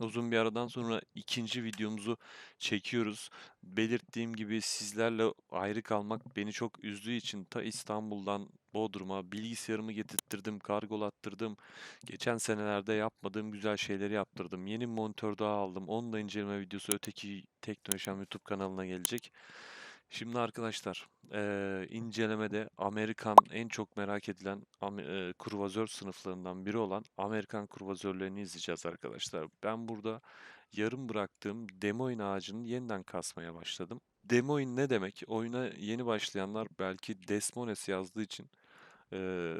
Uzun bir aradan sonra ikinci videomuzu çekiyoruz. Belirttiğim gibi sizlerle ayrı kalmak beni çok üzdüğü için ta İstanbul'dan Bodrum'a bilgisayarımı getirttirdim, kargolattırdım. Geçen senelerde yapmadığım güzel şeyleri yaptırdım. Yeni monitör daha aldım. Onun da inceleme videosu öteki Teknoşam YouTube kanalına gelecek. Şimdi arkadaşlar, eee, incelemede Amerikan en çok merak edilen eee, kruvazör sınıflarından biri olan Amerikan kruvazörlerini izleyeceğiz arkadaşlar. Ben burada yarım bıraktığım Demoin ağacını yeniden kasmaya başladım. Demoin ne demek? Oyuna yeni başlayanlar belki Desmones yazdığı için eee,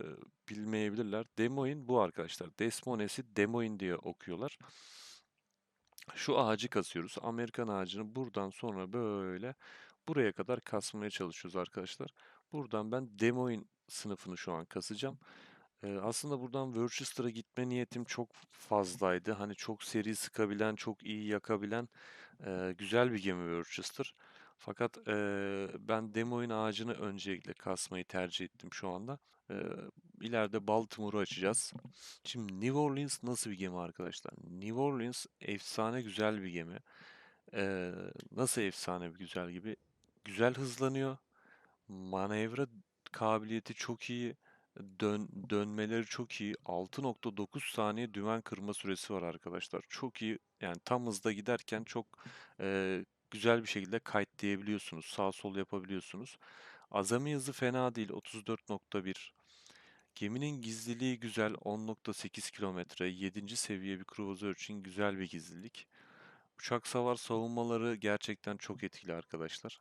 bilmeyebilirler. Demoin bu arkadaşlar. Desmones'i Demoin diye okuyorlar. Şu ağacı kasıyoruz. Amerikan ağacını buradan sonra böyle buraya kadar kasmaya çalışıyoruz arkadaşlar. Buradan ben Demoin sınıfını şu an kasacağım. Ee, aslında buradan Worcester'a gitme niyetim çok fazlaydı. Hani çok seri sıkabilen, çok iyi yakabilen e, güzel bir gemi Worcester. Fakat e, ben Demoin ağacını öncelikle kasmayı tercih ettim şu anda. E, ileride Baltimore'u açacağız. Şimdi New Orleans nasıl bir gemi arkadaşlar? New Orleans efsane güzel bir gemi. Ee, nasıl efsane bir güzel gibi? Güzel hızlanıyor. Manevra kabiliyeti çok iyi. Dön, dönmeleri çok iyi. 6.9 saniye dümen kırma süresi var arkadaşlar. Çok iyi. Yani tam hızda giderken çok e, güzel bir şekilde kayıtlayabiliyorsunuz. Sağ sol yapabiliyorsunuz. Azami hızı fena değil. 34.1. Geminin gizliliği güzel 10.8 kilometre. 7. seviye bir kruvazör için güzel bir gizlilik. Uçak savar savunmaları gerçekten çok etkili arkadaşlar.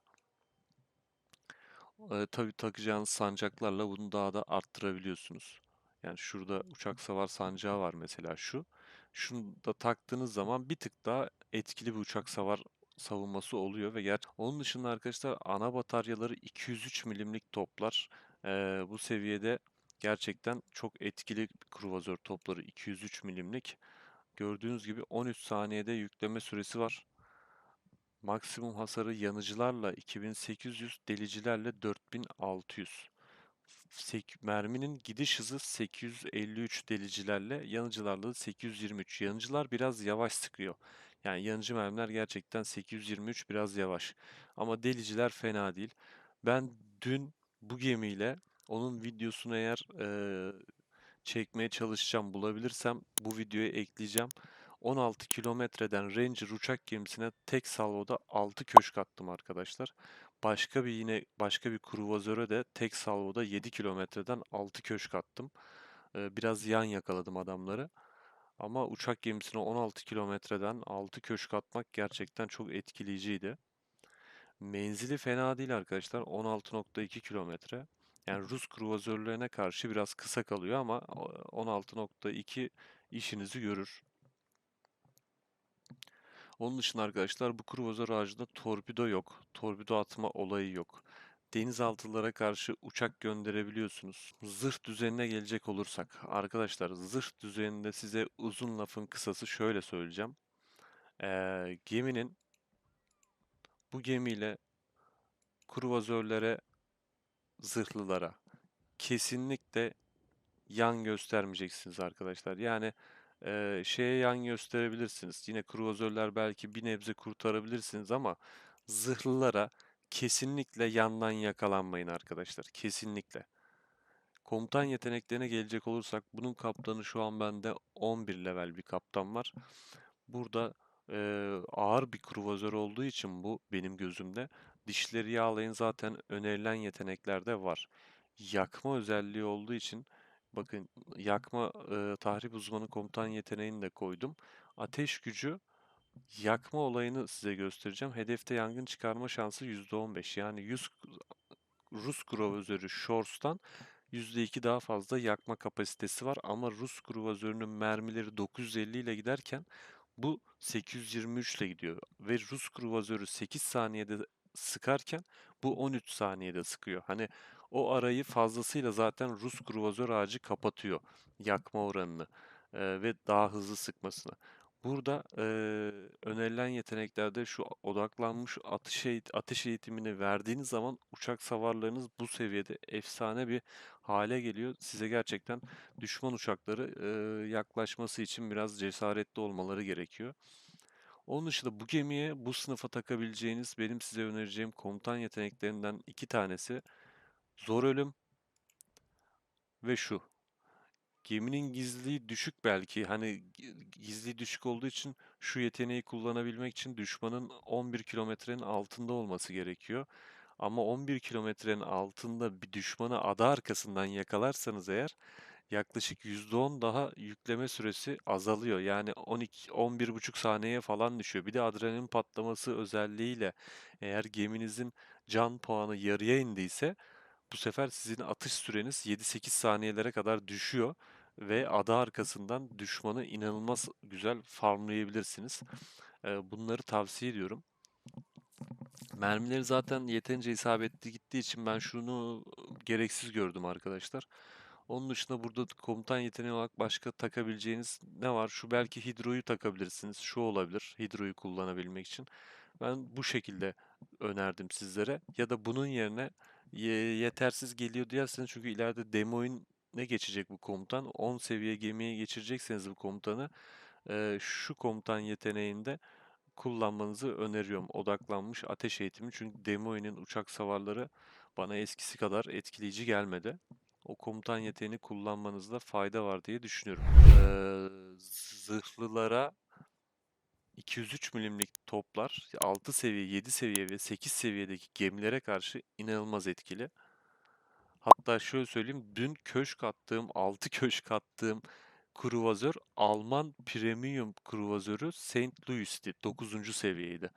Ee, tabii takacağınız sancaklarla bunu daha da arttırabiliyorsunuz. Yani şurada uçak savar sancağı var mesela şu. Şunu da taktığınız zaman bir tık daha etkili bir uçak savar savunması oluyor ve ger onun dışında arkadaşlar ana bataryaları 203 milimlik toplar. Ee, bu seviyede gerçekten çok etkili kruvazör topları 203 milimlik. Gördüğünüz gibi 13 saniyede yükleme süresi var. Maksimum hasarı yanıcılarla 2800, delicilerle 4600. Sek- merminin gidiş hızı 853 delicilerle, yanıcılarla da 823. Yanıcılar biraz yavaş sıkıyor. Yani yanıcı mermiler gerçekten 823 biraz yavaş. Ama deliciler fena değil. Ben dün bu gemiyle onun videosunu eğer eee, çekmeye çalışacağım bulabilirsem bu videoya ekleyeceğim. 16 kilometreden Ranger uçak gemisine tek salvoda 6 köşk attım arkadaşlar. Başka bir yine başka bir kruvazöre de tek salvoda 7 kilometreden 6 köşk attım. Ee, biraz yan yakaladım adamları. Ama uçak gemisine 16 kilometreden 6 köşk atmak gerçekten çok etkileyiciydi. Menzili fena değil arkadaşlar. 16.2 kilometre. Yani Rus kruvazörlerine karşı biraz kısa kalıyor ama 16.2 işinizi görür. Onun dışında arkadaşlar bu kruvazör ağacında torpido yok. Torpido atma olayı yok. Denizaltılara karşı uçak gönderebiliyorsunuz. Zırh düzenine gelecek olursak. Arkadaşlar zırh düzeninde size uzun lafın kısası şöyle söyleyeceğim. Ee, geminin bu gemiyle kruvazörlere, zırhlılara kesinlikle yan göstermeyeceksiniz arkadaşlar. Yani e, şeye yan gösterebilirsiniz. Yine kruvazörler belki bir nebze kurtarabilirsiniz ama zırhlılara kesinlikle yandan yakalanmayın arkadaşlar. Kesinlikle. Komutan yeteneklerine gelecek olursak bunun kaptanı şu an bende 11 level bir kaptan var. Burada e, ağır bir kruvazör olduğu için bu benim gözümde dişleri yağlayın zaten önerilen yeteneklerde var. Yakma özelliği olduğu için bakın yakma e, tahrip uzmanı komutan yeteneğini de koydum. Ateş gücü yakma olayını size göstereceğim. Hedefte yangın çıkarma şansı %15. Yani 100 Rus kruvazörü Shores'tan %2 daha fazla yakma kapasitesi var ama Rus kruvazörünün mermileri 950 ile giderken bu 823 ile gidiyor ve Rus kruvazörü 8 saniyede sıkarken bu 13 saniyede sıkıyor. Hani o arayı fazlasıyla zaten Rus kruvazör ağacı kapatıyor yakma oranını e, ve daha hızlı sıkmasını. Burada, eee, önerilen yeteneklerde şu odaklanmış atış eğit ateş eğitimini verdiğiniz zaman uçak savarlarınız bu seviyede efsane bir hale geliyor. Size gerçekten düşman uçakları, eee, yaklaşması için biraz cesaretli olmaları gerekiyor. Onun dışında bu gemiye bu sınıfa takabileceğiniz benim size önereceğim komutan yeteneklerinden 2 tanesi Zor Ölüm ve şu. Geminin gizliliği düşük belki. Hani gi- gizliliği düşük olduğu için şu yeteneği kullanabilmek için düşmanın 11 kilometrenin altında olması gerekiyor. Ama 11 kilometrenin altında bir düşmanı ada arkasından yakalarsanız eğer yaklaşık %10 daha yükleme süresi azalıyor. Yani 12 11,5 saniyeye falan düşüyor. Bir de adrenalin patlaması özelliğiyle eğer geminizin can puanı yarıya indiyse bu sefer sizin atış süreniz 7-8 saniyelere kadar düşüyor ve ada arkasından düşmanı inanılmaz güzel farmlayabilirsiniz. Bunları tavsiye ediyorum. Mermileri zaten yeterince isabetli gittiği için ben şunu gereksiz gördüm arkadaşlar. Onun dışında burada komutan yeteneği olarak başka takabileceğiniz ne var? Şu belki hidroyu takabilirsiniz. Şu olabilir hidroyu kullanabilmek için. Ben bu şekilde önerdim sizlere. Ya da bunun yerine ye- yetersiz geliyor diyerseniz çünkü ileride demo ne geçecek bu komutan. 10 seviye gemiye geçirecekseniz bu komutanı şu komutan yeteneğinde kullanmanızı öneriyorum. Odaklanmış ateş eğitimi. Çünkü Demo uçak savarları bana eskisi kadar etkileyici gelmedi. O komutan yeteneğini kullanmanızda fayda var diye düşünüyorum. Eee, zırhlılara 203 milimlik toplar 6 seviye, 7 seviye ve 8 seviyedeki gemilere karşı inanılmaz etkili. Hatta şöyle söyleyeyim, dün köşk attığım, 6 köşk attığım kruvazör Alman premium kruvazörü Saint Louis'ti. 9. seviyeydi.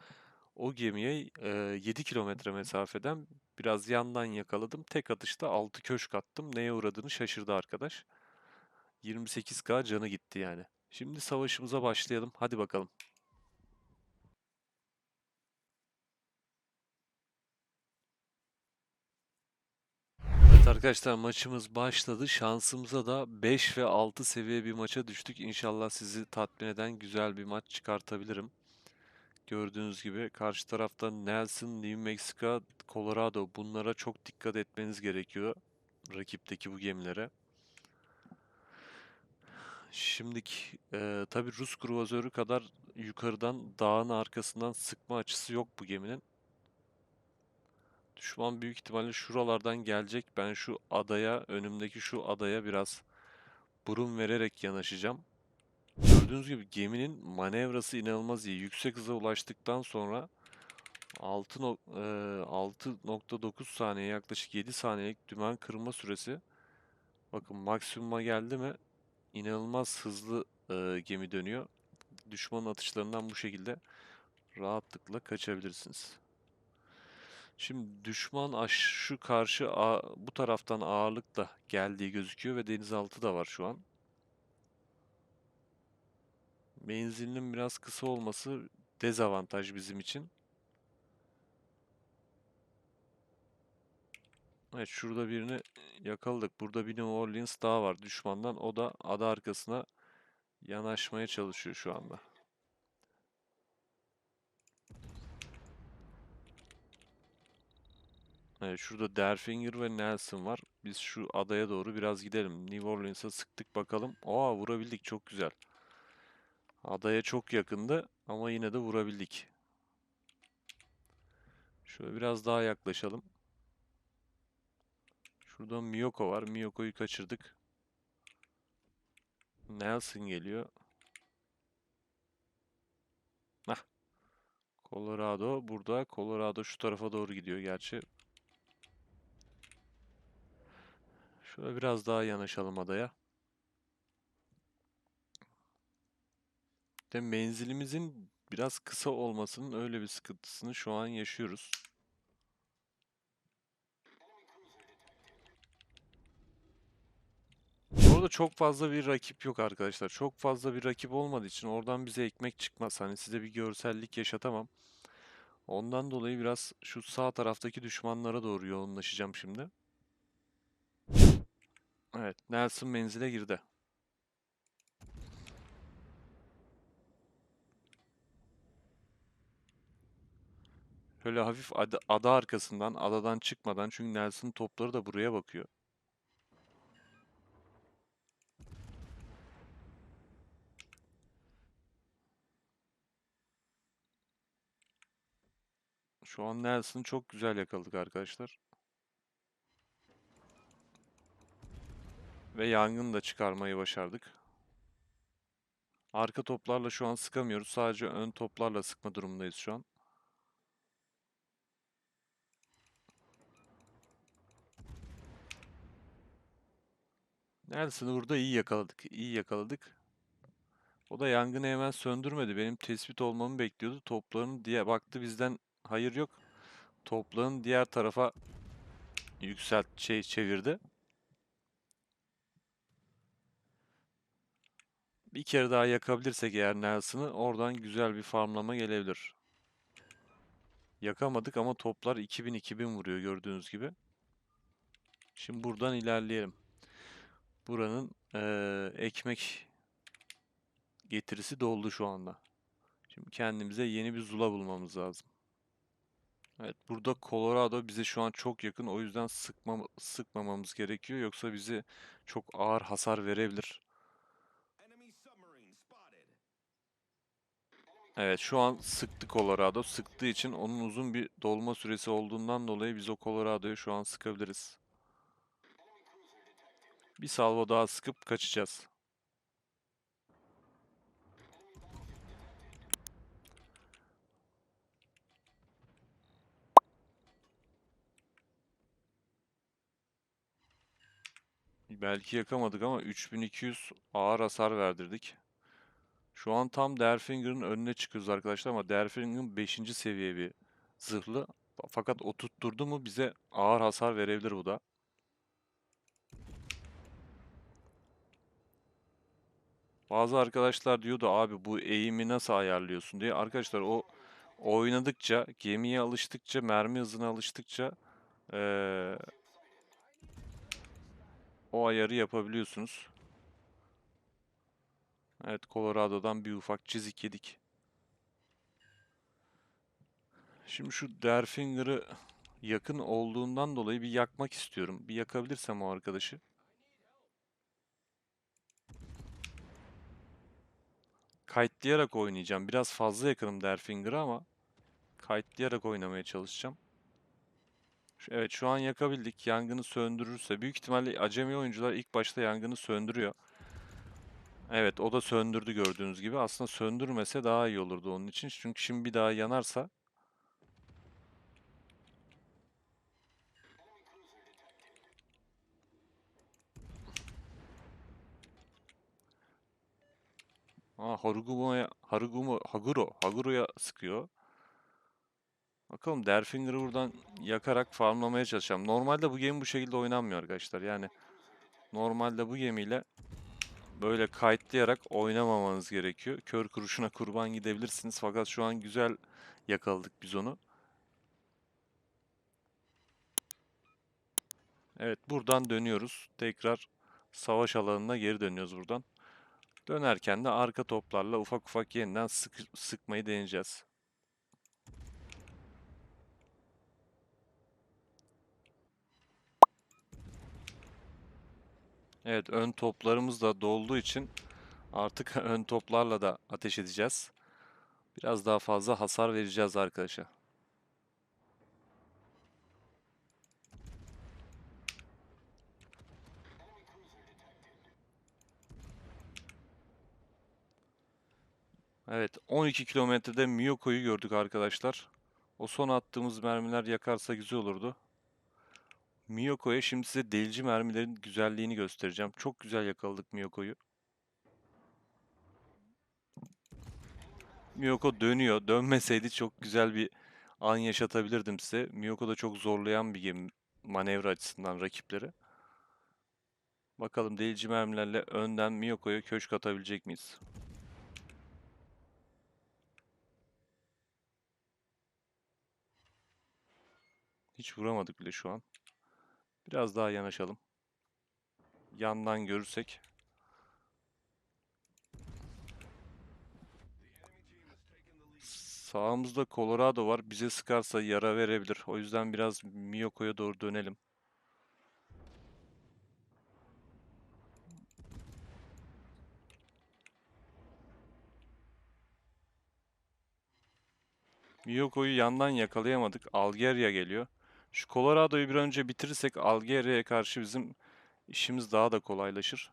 O gemiye e, 7 kilometre mesafeden biraz yandan yakaladım. Tek atışta 6 köşk attım. Neye uğradığını şaşırdı arkadaş. 28k canı gitti yani. Şimdi savaşımıza başlayalım. Hadi bakalım. Arkadaşlar maçımız başladı. Şansımıza da 5 ve 6 seviye bir maça düştük. İnşallah sizi tatmin eden güzel bir maç çıkartabilirim. Gördüğünüz gibi karşı tarafta Nelson, New Mexico, Colorado bunlara çok dikkat etmeniz gerekiyor. Rakipteki bu gemilere. Şimdiki e, tabi Rus kruvazörü kadar yukarıdan dağın arkasından sıkma açısı yok bu geminin. Düşman büyük ihtimalle şuralardan gelecek. Ben şu adaya, önümdeki şu adaya biraz burun vererek yanaşacağım. Gördüğünüz gibi geminin manevrası inanılmaz iyi. Yüksek hıza ulaştıktan sonra 6.9 saniye yaklaşık 7 saniyelik dümen kırma süresi. Bakın maksimuma geldi mi inanılmaz hızlı e, gemi dönüyor. Düşmanın atışlarından bu şekilde rahatlıkla kaçabilirsiniz. Şimdi düşman şu karşı bu taraftan ağırlıkla geldiği gözüküyor ve denizaltı da var şu an. Menzilinin biraz kısa olması dezavantaj bizim için. Evet şurada birini yakaladık. Burada bir New Orleans daha var düşmandan. O da ada arkasına yanaşmaya çalışıyor şu anda. Evet şurada Derfinger ve Nelson var. Biz şu adaya doğru biraz gidelim. New Orleans'a sıktık bakalım. Aa vurabildik çok güzel. Adaya çok yakındı ama yine de vurabildik. Şöyle biraz daha yaklaşalım. Şurada Miyoko var. Miyoko'yu kaçırdık. Nelson geliyor. Heh. Colorado burada. Colorado şu tarafa doğru gidiyor gerçi. Şöyle biraz daha yanaşalım adaya. De menzilimizin biraz kısa olmasının öyle bir sıkıntısını şu an yaşıyoruz. Orada çok fazla bir rakip yok arkadaşlar. Çok fazla bir rakip olmadığı için oradan bize ekmek çıkmaz. Hani size bir görsellik yaşatamam. Ondan dolayı biraz şu sağ taraftaki düşmanlara doğru yoğunlaşacağım şimdi. Evet, Nelson menzile girdi. Şöyle hafif ada, ada arkasından, adadan çıkmadan çünkü Nelson'ın topları da buraya bakıyor. Şu an Nelson'ı çok güzel yakaladık arkadaşlar. Ve yangını da çıkarmayı başardık. Arka toplarla şu an sıkamıyoruz. Sadece ön toplarla sıkma durumundayız şu an. Nelson'ı burada iyi yakaladık. İyi yakaladık. O da yangını hemen söndürmedi. Benim tespit olmamı bekliyordu. Topların diye baktı bizden hayır yok. Topların diğer tarafa yükselt şey çevirdi. Bir kere daha yakabilirsek eğer Nelson'ı oradan güzel bir farmlama gelebilir. Yakamadık ama toplar 2000-2000 vuruyor gördüğünüz gibi. Şimdi buradan ilerleyelim. Buranın eee, ekmek getirisi doldu şu anda. Şimdi kendimize yeni bir zula bulmamız lazım. Evet burada Colorado bize şu an çok yakın. O yüzden sıkma, sıkmamamız gerekiyor. Yoksa bizi çok ağır hasar verebilir. Evet şu an sıktı Colorado. Sıktığı için onun uzun bir dolma süresi olduğundan dolayı biz o Colorado'yu şu an sıkabiliriz. Bir salvo daha sıkıp kaçacağız. Belki yakamadık ama 3200 ağır hasar verdirdik. Şu an tam Derfinger'ın önüne çıkıyoruz arkadaşlar ama Derfinger'ın 5. seviye bir zırhlı. Fakat o tutturdu mu bize ağır hasar verebilir bu da. Bazı arkadaşlar diyordu abi bu eğimi nasıl ayarlıyorsun diye. Arkadaşlar o oynadıkça, gemiye alıştıkça, mermi hızına alıştıkça eee, o ayarı yapabiliyorsunuz. Evet Colorado'dan bir ufak çizik yedik. Şimdi şu Derfinger'ı yakın olduğundan dolayı bir yakmak istiyorum. Bir yakabilirsem o arkadaşı. Kayıtlayarak oynayacağım. Biraz fazla yakınım Derfinger'a ama kayıtlayarak oynamaya çalışacağım. Evet şu an yakabildik. Yangını söndürürse büyük ihtimalle acemi oyuncular ilk başta yangını söndürüyor. Evet o da söndürdü gördüğünüz gibi. Aslında söndürmese daha iyi olurdu onun için. Çünkü şimdi bir daha yanarsa Aa Harugumo'ya Harugumo Haguro Haguro'ya sıkıyor. Bakalım Derfinger'ı buradan yakarak farmlamaya çalışacağım. Normalde bu gemi bu şekilde oynanmıyor arkadaşlar. Yani normalde bu gemiyle böyle kayıtlayarak oynamamanız gerekiyor. Kör kuruşuna kurban gidebilirsiniz. Fakat şu an güzel yakaladık biz onu. Evet buradan dönüyoruz. Tekrar savaş alanına geri dönüyoruz buradan. Dönerken de arka toplarla ufak ufak yeniden sık sıkmayı deneyeceğiz. Evet ön toplarımız da dolduğu için artık ön toplarla da ateş edeceğiz. Biraz daha fazla hasar vereceğiz arkadaşa. Evet 12 kilometrede Miyoko'yu gördük arkadaşlar. O son attığımız mermiler yakarsa güzel olurdu. Miyoko'ya şimdi size delici mermilerin güzelliğini göstereceğim. Çok güzel yakaladık Miyoko'yu. Miyoko dönüyor. Dönmeseydi çok güzel bir an yaşatabilirdim size. Miyoko da çok zorlayan bir gemi manevra açısından rakipleri. Bakalım delici mermilerle önden Miyoko'ya köşk atabilecek miyiz? Hiç vuramadık bile şu an. Biraz daha yanaşalım. Yandan görürsek. Sağımızda Colorado var. Bize sıkarsa yara verebilir. O yüzden biraz Miyoko'ya doğru dönelim. Miyoko'yu yandan yakalayamadık. Algeria geliyor. Şu Colorado'yu bir önce bitirirsek Algeria'ya karşı bizim işimiz daha da kolaylaşır.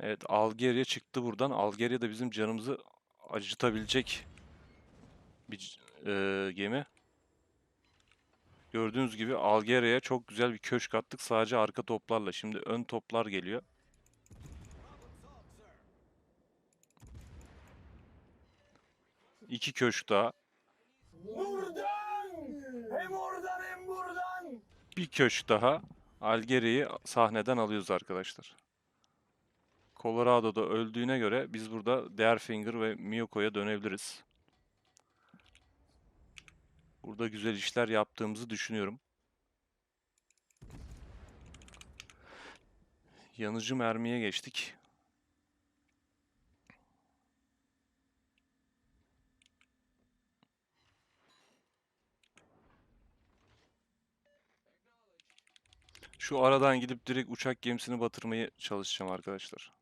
Evet, Algeria çıktı buradan. Algeria da bizim canımızı acıtabilecek bir eee, gemi. Gördüğünüz gibi Algeria'ya çok güzel bir köşk attık sadece arka toplarla. Şimdi ön toplar geliyor. İki köşk daha. Buradan! Hem oradan hem buradan! Bir köşk daha. Algeria'yı sahneden alıyoruz arkadaşlar. Colorado'da öldüğüne göre biz burada Deerfinger ve Miyoko'ya dönebiliriz. Burada güzel işler yaptığımızı düşünüyorum. Yanıcı mermiye geçtik. Şu aradan gidip direkt uçak gemisini batırmaya çalışacağım arkadaşlar.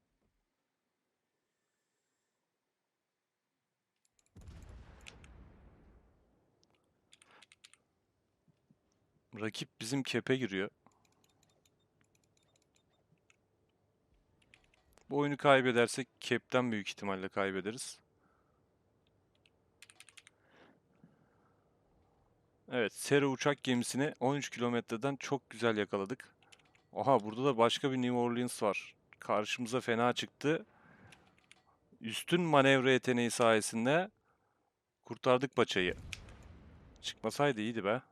Rakip bizim kepe giriyor. Bu oyunu kaybedersek kepten büyük ihtimalle kaybederiz. Evet, Sera uçak gemisini 13 kilometreden çok güzel yakaladık. Oha burada da başka bir New Orleans var. Karşımıza fena çıktı. Üstün manevra yeteneği sayesinde kurtardık paçayı. Çıkmasaydı iyiydi be.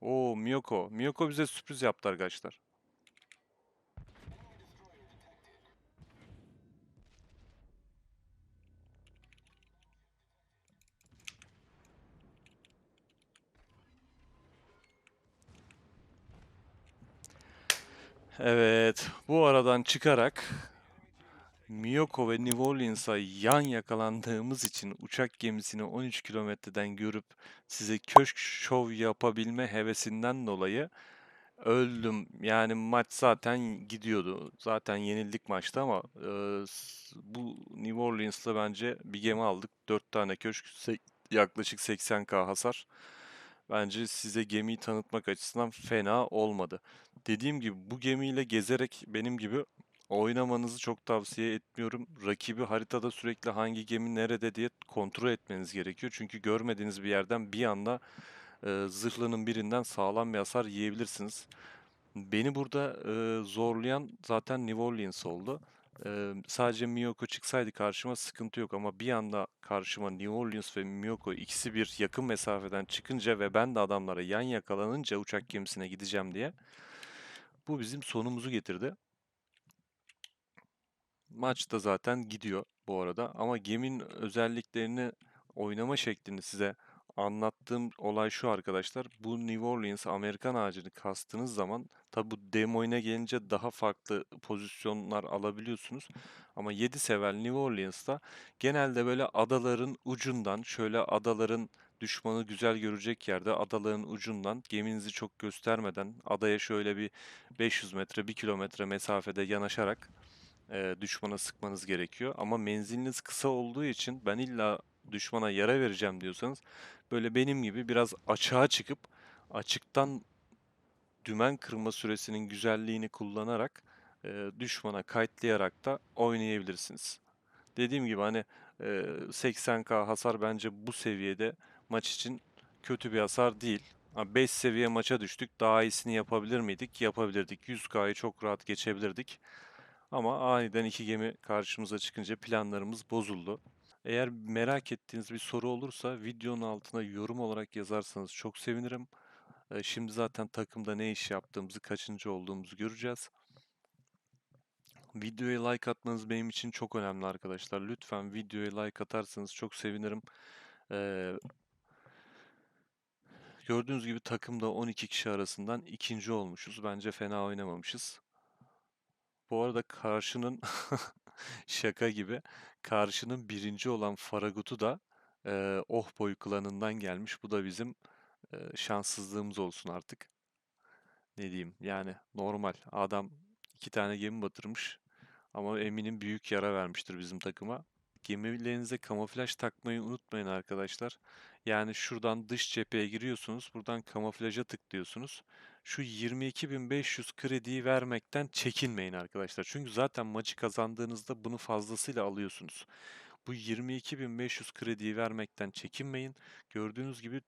Oo Miyoko. Miyoko bize sürpriz yaptı arkadaşlar. Evet, bu aradan çıkarak Miyoko ve New Orleans'a yan yakalandığımız için uçak gemisini 13 kilometreden görüp size köşk şov yapabilme hevesinden dolayı öldüm. Yani maç zaten gidiyordu. Zaten yenildik maçta ama e, bu New Orleans'la bence bir gemi aldık. 4 tane köşk, yaklaşık 80k hasar. Bence size gemiyi tanıtmak açısından fena olmadı. Dediğim gibi bu gemiyle gezerek benim gibi oynamanızı çok tavsiye etmiyorum. Rakibi haritada sürekli hangi gemi nerede diye kontrol etmeniz gerekiyor. Çünkü görmediğiniz bir yerden bir anda e, zırhlının birinden sağlam bir hasar yiyebilirsiniz. Beni burada e, zorlayan zaten New Orleans oldu. E, sadece Miyoko çıksaydı karşıma sıkıntı yok ama bir anda karşıma New Orleans ve Miyoko ikisi bir yakın mesafeden çıkınca ve ben de adamlara yan yakalanınca uçak gemisine gideceğim diye bu bizim sonumuzu getirdi. Maç da zaten gidiyor bu arada ama geminin özelliklerini oynama şeklini size anlattığım olay şu arkadaşlar. Bu New Orleans Amerikan ağacını kastığınız zaman tabi bu demo oyuna gelince daha farklı pozisyonlar alabiliyorsunuz. Ama 7 sever New Orleans'ta genelde böyle adaların ucundan şöyle adaların düşmanı güzel görecek yerde adaların ucundan geminizi çok göstermeden adaya şöyle bir 500 metre 1 kilometre mesafede yanaşarak e, düşmana sıkmanız gerekiyor. Ama menziliniz kısa olduğu için ben illa düşmana yara vereceğim diyorsanız böyle benim gibi biraz açığa çıkıp açıktan dümen kırma süresinin güzelliğini kullanarak e, düşmana kayıtlayarak da oynayabilirsiniz. Dediğim gibi hani e, 80k hasar bence bu seviyede maç için kötü bir hasar değil. 5 seviye maça düştük. Daha iyisini yapabilir miydik? Yapabilirdik. 100k'yı çok rahat geçebilirdik. Ama aniden iki gemi karşımıza çıkınca planlarımız bozuldu. Eğer merak ettiğiniz bir soru olursa videonun altına yorum olarak yazarsanız çok sevinirim. Ee, Şimdi zaten takımda ne iş yaptığımızı, kaçıncı olduğumuzu göreceğiz. Videoya like atmanız benim için çok önemli arkadaşlar. Lütfen videoya like atarsanız çok sevinirim. Ee, gördüğünüz gibi takımda 12 kişi arasından ikinci olmuşuz. Bence fena oynamamışız. Bu arada karşının Şaka gibi. Karşının birinci olan Faragut'u da eee Ohboy klanından gelmiş. Bu da bizim eee, şanssızlığımız olsun artık. Ne diyeyim yani normal. Adam iki tane gemi batırmış ama eminim büyük yara vermiştir bizim takıma. Gemilerinize kamuflaj takmayı unutmayın arkadaşlar. Yani şuradan dış cepheye giriyorsunuz. Buradan kamuflaja tıklıyorsunuz. Şu 22.500 krediyi vermekten çekinmeyin arkadaşlar. Çünkü zaten maçı kazandığınızda bunu fazlasıyla alıyorsunuz. Bu 22.500 krediyi vermekten çekinmeyin. Gördüğünüz gibi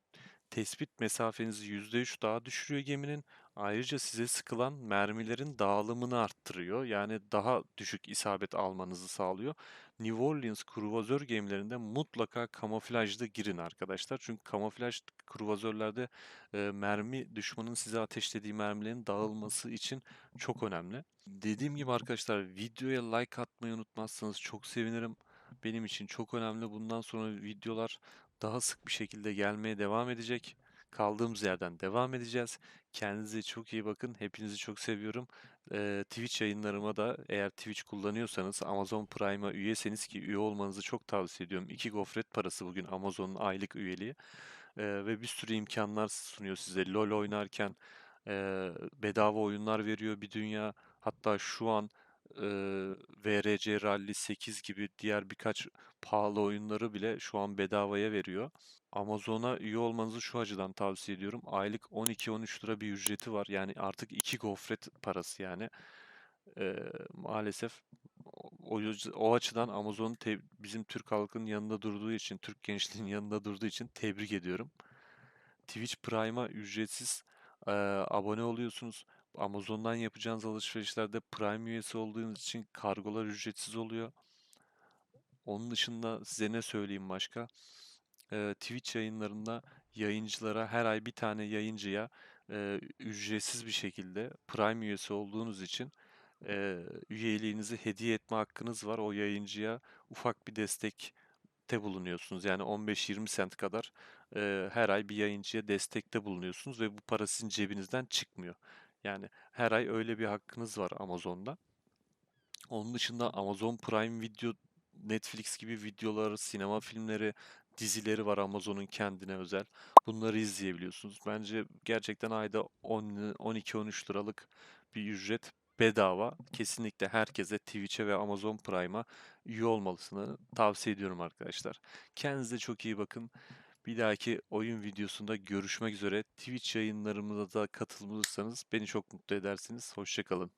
tespit mesafenizi %3 daha düşürüyor geminin. Ayrıca size sıkılan mermilerin dağılımını arttırıyor. Yani daha düşük isabet almanızı sağlıyor. New Orleans kruvazör gemilerinde mutlaka kamuflajda girin arkadaşlar. Çünkü kamuflaj kruvazörlerde e, mermi düşmanın size ateşlediği mermilerin dağılması için çok önemli. Dediğim gibi arkadaşlar videoya like atmayı unutmazsanız çok sevinirim. Benim için çok önemli. Bundan sonra videolar daha sık bir şekilde gelmeye devam edecek. Kaldığımız yerden devam edeceğiz. Kendinize çok iyi bakın. Hepinizi çok seviyorum. Eee, Twitch yayınlarıma da eğer Twitch kullanıyorsanız Amazon Prime'a üyeseniz ki üye olmanızı çok tavsiye ediyorum. 2 gofret parası bugün Amazon'un aylık üyeliği. Eee, ve bir sürü imkanlar sunuyor size. LoL oynarken eee, bedava oyunlar veriyor bir dünya. Hatta şu an eee, VRC Rally 8 gibi diğer birkaç pahalı oyunları bile şu an bedavaya veriyor. Amazon'a üye olmanızı şu açıdan tavsiye ediyorum. Aylık 12-13 lira bir ücreti var. Yani artık 2 gofret parası yani. Eee, maalesef o, o açıdan Amazon bizim Türk halkının yanında durduğu için, Türk gençliğinin yanında durduğu için tebrik ediyorum. Twitch Prime'a ücretsiz eee, abone oluyorsunuz. Amazon'dan yapacağınız alışverişlerde Prime üyesi olduğunuz için kargolar ücretsiz oluyor. Onun dışında size ne söyleyeyim başka? Eee, Twitch yayınlarında yayıncılara her ay bir tane yayıncıya eee, ücretsiz bir şekilde Prime üyesi olduğunuz için eee, üyeliğinizi hediye etme hakkınız var. O yayıncıya ufak bir destekte bulunuyorsunuz. Yani 15-20 sent kadar eee, her ay bir yayıncıya destekte bulunuyorsunuz ve bu para sizin cebinizden çıkmıyor. Yani her ay öyle bir hakkınız var Amazon'da. Onun dışında Amazon Prime Video, Netflix gibi videoları, sinema filmleri, dizileri var Amazon'un kendine özel. Bunları izleyebiliyorsunuz. Bence gerçekten ayda 10, 12-13 liralık bir ücret bedava. Kesinlikle herkese Twitch'e ve Amazon Prime'a üye olmalısını tavsiye ediyorum arkadaşlar. Kendinize çok iyi bakın. Bir dahaki oyun videosunda görüşmek üzere. Twitch yayınlarımıza da katılırsanız beni çok mutlu edersiniz. Hoşçakalın.